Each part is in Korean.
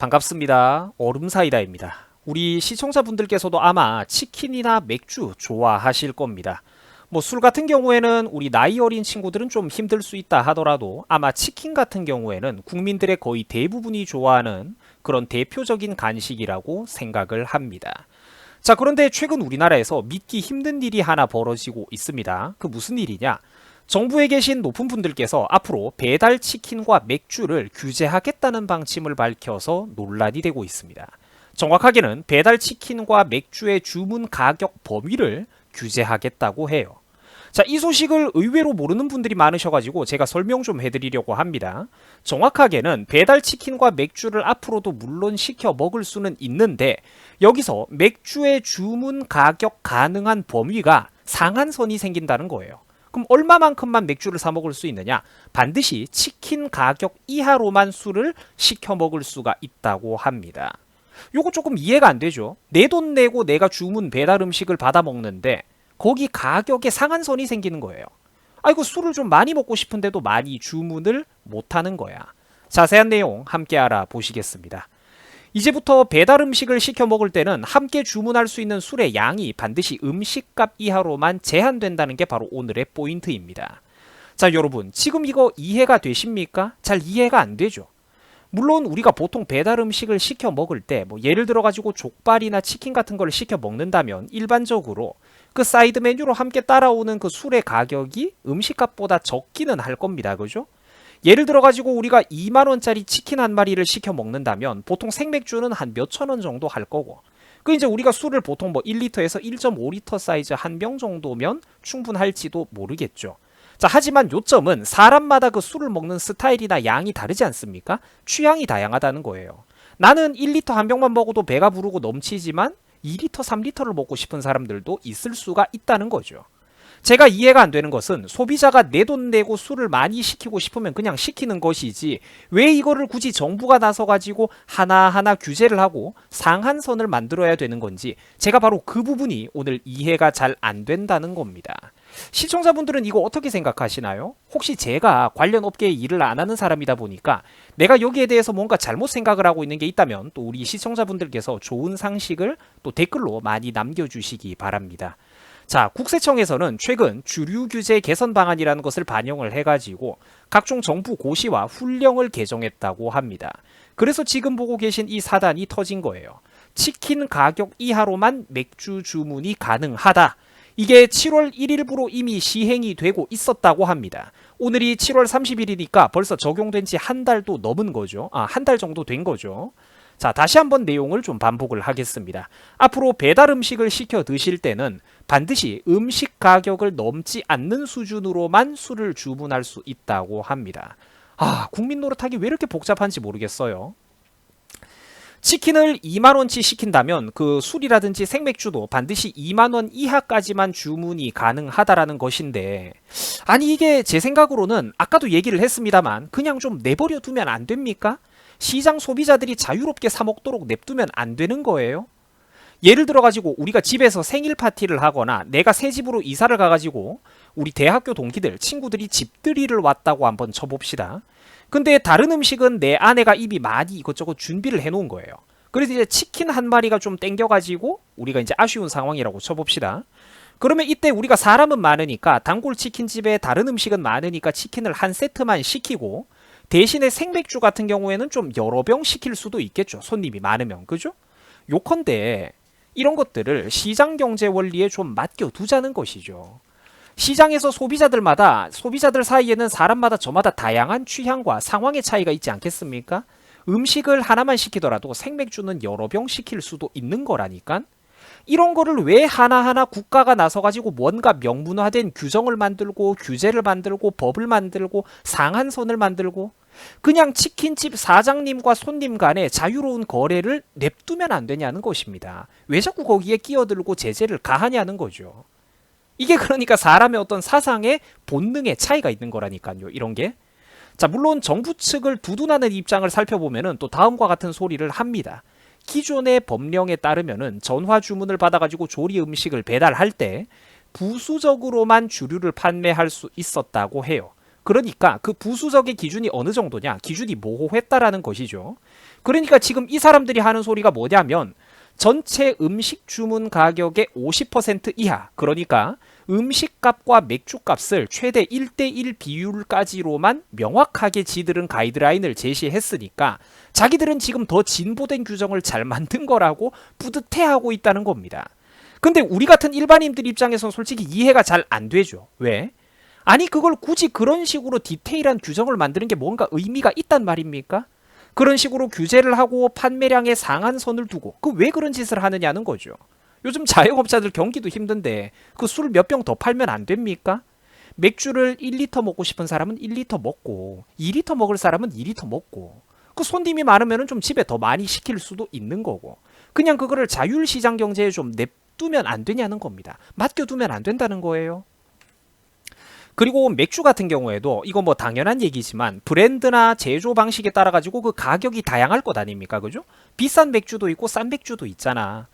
반갑습니다. 얼음사이다입니다. 우리 시청자분들께서도 아마 치킨이나 맥주 좋아하실 겁니다. 뭐 술 같은 경우에는 우리 나이 어린 친구들은 좀 힘들 수 있다 하더라도 아마 치킨 같은 경우에는 국민들의 거의 대부분이 좋아하는 그런 대표적인 간식이라고 생각을 합니다. 자, 그런데 최근 우리나라에서 믿기 힘든 일이 하나 벌어지고 있습니다. 그 무슨 일이냐? 정부에 계신 높은 분들께서 앞으로 배달 치킨과 맥주를 규제하겠다는 방침을 밝혀서 논란이 되고 있습니다. 정확하게는 배달 치킨과 맥주의 주문 가격 범위를 규제하겠다고 해요. 자, 이 소식을 의외로 모르는 분들이 많으셔가지고 제가 설명 좀 해드리려고 합니다. 정확하게는 배달 치킨과 맥주를 앞으로도 물론 시켜 먹을 수는 있는데 여기서 맥주의 주문 가격 가능한 범위가 상한선이 생긴다는 거예요. 그럼 얼마만큼만 맥주를 사 먹을 수 있느냐? 반드시 치킨 가격 이하로만 술을 시켜 먹을 수가 있다고 합니다. 요거 조금 이해가 안 되죠? 내 돈 내고 내가 주문 배달 음식을 받아 먹는데 거기 가격에 상한선이 생기는 거예요. 아이고 술을 좀 많이 먹고 싶은데도 많이 주문을 못 하는 거야. 자세한 내용 함께 알아보시겠습니다. 이제부터 배달 음식을 시켜 먹을 때는 함께 주문할 수 있는 술의 양이 반드시 음식값 이하로만 제한된다는 게 바로 오늘의 포인트입니다. 자, 여러분, 지금 이거 이해가 되십니까? 잘 이해가 안 되죠? 물론 우리가 보통 배달 음식을 시켜 먹을 때 뭐 예를 들어 가지고 족발이나 치킨 같은 걸 시켜 먹는다면 일반적으로 그 사이드 메뉴로 함께 따라오는 그 술의 가격이 음식값보다 적기는 할 겁니다. 그죠? 예를 들어 가지고 우리가 2만 원짜리 치킨 한 마리를 시켜 먹는다면 보통 생맥주는 한 몇천 원 정도 할 거고 그 이제 우리가 술을 보통 뭐 1리터에서 1.5리터 사이즈 한 병 정도면 충분할지도 모르겠죠. 자, 하지만 요점은 사람마다 그 술을 먹는 스타일이나 양이 다르지 않습니까? 취향이 다양하다는 거예요. 나는 1리터 한 병만 먹어도 배가 부르고 넘치지만 2리터, 3리터를 먹고 싶은 사람들도 있을 수가 있다는 거죠. 제가 이해가 안 되는 것은 소비자가 내 돈 내고 술을 많이 시키고 싶으면 그냥 시키는 것이지 왜 이거를 굳이 정부가 나서 가지고 하나하나 규제를 하고 상한선을 만들어야 되는 건지 제가 바로 그 부분이 오늘 이해가 잘 안 된다는 겁니다. 시청자분들은 이거 어떻게 생각하시나요? 혹시 제가 관련 업계에 일을 안 하는 사람이다 보니까 내가 여기에 대해서 뭔가 잘못 생각을 하고 있는 게 있다면 또 우리 시청자분들께서 좋은 상식을 또 댓글로 많이 남겨주시기 바랍니다. 자, 국세청에서는 최근 주류 규제 개선 방안이라는 것을 반영을 해가지고 각종 정부 고시와 훈령을 개정했다고 합니다. 그래서 지금 보고 계신 이 사단이 터진 거예요. 치킨 가격 이하로만 맥주 주문이 가능하다. 이게 7월 1일부로 이미 시행이 되고 있었다고 합니다. 오늘이 7월 30일이니까 벌써 적용된 지 한 달도 넘은 거죠. 아, 한 달 정도 된 거죠. 자, 다시 한번 내용을 좀 반복을 하겠습니다. 앞으로 배달 음식을 시켜 드실 때는 반드시 음식 가격을 넘지 않는 수준으로만 술을 주문할 수 있다고 합니다. 아, 국민 노릇하기 왜 이렇게 복잡한지 모르겠어요. 치킨을 2만원치 시킨다면 그 술이라든지 생맥주도 반드시 2만원 이하까지만 주문이 가능하다라는 것인데, 아니, 이게 제 생각으로는 아까도 얘기를 했습니다만, 그냥 좀 내버려 두면 안 됩니까? 시장 소비자들이 자유롭게 사 먹도록 냅두면 안 되는 거예요? 예를 들어 가지고 우리가 집에서 생일 파티를 하거나 내가 새 집으로 이사를 가 가지고 우리 대학교 동기들 친구들이 집들이를 왔다고 한번 쳐봅시다. 근데 다른 음식은 내 아내가 입이 많이 이것저것 준비를 해 놓은 거예요. 그래서 이제 치킨 한 마리가 좀 땡겨 가지고 우리가 이제 아쉬운 상황이라고 쳐봅시다. 그러면 이때 우리가 사람은 많으니까 단골 치킨집에 다른 음식은 많으니까 치킨을 한 세트만 시키고 대신에 생맥주 같은 경우에는 좀 여러 병 시킬 수도 있겠죠. 손님이 많으면 그죠? 요컨대 이런 것들을 시장 경제 원리에 좀 맡겨 두자는 것이죠. 시장에서 소비자들마다 소비자들 사이에는 사람마다 저마다 다양한 취향과 상황의 차이가 있지 않겠습니까? 음식을 하나만 시키더라도 생맥주는 여러 병 시킬 수도 있는 거라니까. 이런 거를 왜 하나하나 국가가 나서 가지고 뭔가 명문화된 규정을 만들고 규제를 만들고 법을 만들고 상한선을 만들고 그냥 치킨집 사장님과 손님 간의 자유로운 거래를 냅두면 안 되냐는 것입니다. 왜 자꾸 거기에 끼어들고 제재를 가하냐는 거죠. 이게 그러니까 사람의 어떤 사상의 본능의 차이가 있는 거라니까요. 이런 게. 자, 물론 정부 측을 두둔하는 입장을 살펴보면은 또 다음과 같은 소리를 합니다. 기존의 법령에 따르면은 전화 주문을 받아가지고 조리 음식을 배달할 때 부수적으로만 주류를 판매할 수 있었다고 해요. 그러니까 그 부수적의 기준이 어느 정도냐? 기준이 모호했다라는 것이죠. 그러니까 지금 이 사람들이 하는 소리가 뭐냐면 전체 음식 주문 가격의 50% 이하, 그러니까 음식값과 맥주값을 최대 1대1 비율까지로만 명확하게 지들은 가이드라인을 제시했으니까 자기들은 지금 더 진보된 규정을 잘 만든 거라고 뿌듯해하고 있다는 겁니다. 근데 우리 같은 일반인들 입장에선 솔직히 이해가 잘 안 되죠. 왜? 아니 그걸 굳이 그런 식으로 디테일한 규정을 만드는 게 뭔가 의미가 있단 말입니까? 그런 식으로 규제를 하고 판매량에 상한선을 두고 그 왜 그런 짓을 하느냐는 거죠. 요즘 자영업자들 경기도 힘든데 그 술 몇 병 더 팔면 안 됩니까? 맥주를 1리터 먹고 싶은 사람은 1리터 먹고 2리터 먹을 사람은 2리터 먹고 그 손님이 많으면 좀 집에 더 많이 시킬 수도 있는 거고 그냥 그거를 자율시장 경제에 좀 냅두면 안 되냐는 겁니다. 맡겨두면 안 된다는 거예요. 그리고 맥주 같은 경우에도 이거 뭐 당연한 얘기지만 브랜드나 제조 방식에 따라 가지고 그 가격이 다양할 것 아닙니까? 그죠? 비싼 맥주도 있고 싼 맥주도 있잖아.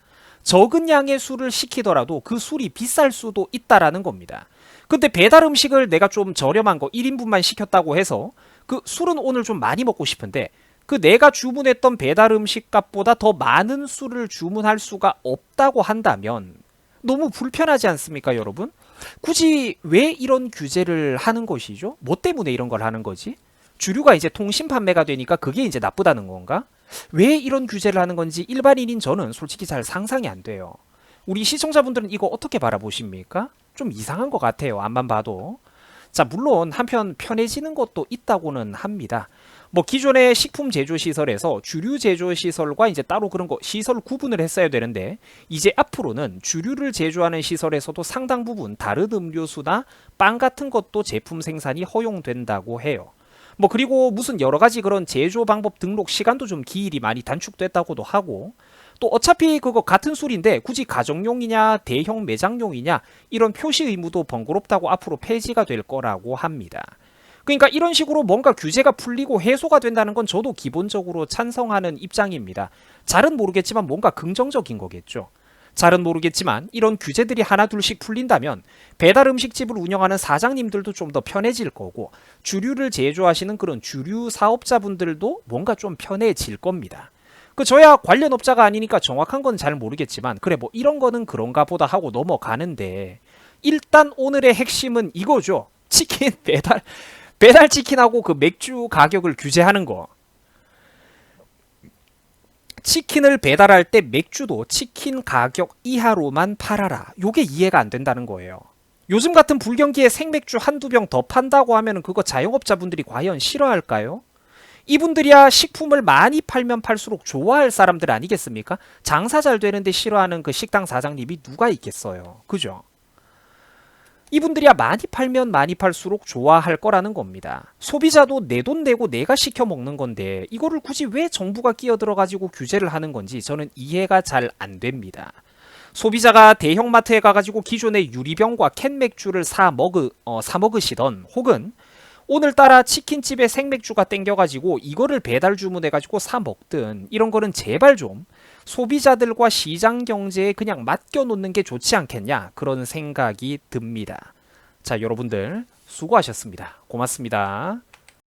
적은 양의 술을 시키더라도 그 술이 비쌀 수도 있다라는 겁니다. 근데 배달 음식을 내가 좀 저렴한 거 1인분만 시켰다고 해서 그 술은 오늘 좀 많이 먹고 싶은데 그 내가 주문했던 배달 음식 값보다 더 많은 술을 주문할 수가 없다고 한다면 너무 불편하지 않습니까, 여러분? 굳이 왜 이런 규제를 하는 것이죠? 뭐 때문에 이런 걸 하는 거지? 주류가 이제 통신 판매가 되니까 그게 이제 나쁘다는 건가? 왜 이런 규제를 하는 건지 일반인인 저는 솔직히 잘 상상이 안 돼요. 우리 시청자분들은 이거 어떻게 바라보십니까? 좀 이상한 것 같아요. 앞만 봐도. 자, 물론 한편 편해지는 것도 있다고는 합니다. 뭐 기존의 식품 제조 시설에서 주류 제조 시설과 이제 따로 그런 거 시설 구분을 했어야 되는데 이제 앞으로는 주류를 제조하는 시설에서도 상당 부분 다른 음료수나 빵 같은 것도 제품 생산이 허용된다고 해요. 뭐 그리고 무슨 여러 가지 그런 제조 방법 등록 시간도 좀 기일이 많이 단축됐다고도 하고 또 어차피 그거 같은 술인데 굳이 가정용이냐 대형 매장용이냐 이런 표시 의무도 번거롭다고 앞으로 폐지가 될 거라고 합니다. 그러니까 이런 식으로 뭔가 규제가 풀리고 해소가 된다는 건 저도 기본적으로 찬성하는 입장입니다. 잘은 모르겠지만 뭔가 긍정적인 거겠죠. 잘은 모르겠지만 이런 규제들이 하나둘씩 풀린다면 배달 음식집을 운영하는 사장님들도 좀 더 편해질 거고 주류를 제조하시는 그런 주류 사업자분들도 뭔가 좀 편해질 겁니다. 그 저야 관련 업자가 아니니까 정확한 건 잘 모르겠지만 그래 뭐 이런 거는 그런가 보다 하고 넘어가는데 일단 오늘의 핵심은 이거죠. 치킨 배달 배달 치킨하고 그 맥주 가격을 규제하는 거. 치킨을 배달할 때 맥주도 치킨 가격 이하로만 팔아라. 요게 이해가 안 된다는 거예요. 요즘 같은 불경기에 생맥주 한두 병 더 판다고 하면 그거 자영업자분들이 과연 싫어할까요? 이분들이야 식품을 많이 팔면 팔수록 좋아할 사람들 아니겠습니까? 장사 잘 되는데 싫어하는 그 식당 사장님이 누가 있겠어요. 그죠? 이분들이야 많이 팔면 많이 팔수록 좋아할 거라는 겁니다. 소비자도 내 돈 내고 내가 시켜 먹는 건데 이거를 굳이 왜 정부가 끼어들어 가지고 규제를 하는 건지 저는 이해가 잘 안 됩니다. 소비자가 대형마트에 가가지고 기존의 유리병과 캔 맥주를 사 먹으 어, 사 먹으시던 혹은 오늘따라 치킨집에 생맥주가 땡겨가지고 이거를 배달 주문해가지고 사 먹든 이런 거는 제발 좀 소비자들과 시장 경제에 그냥 맡겨놓는 게 좋지 않겠냐 그런 생각이 듭니다. 자 여러분들 수고하셨습니다. 고맙습니다.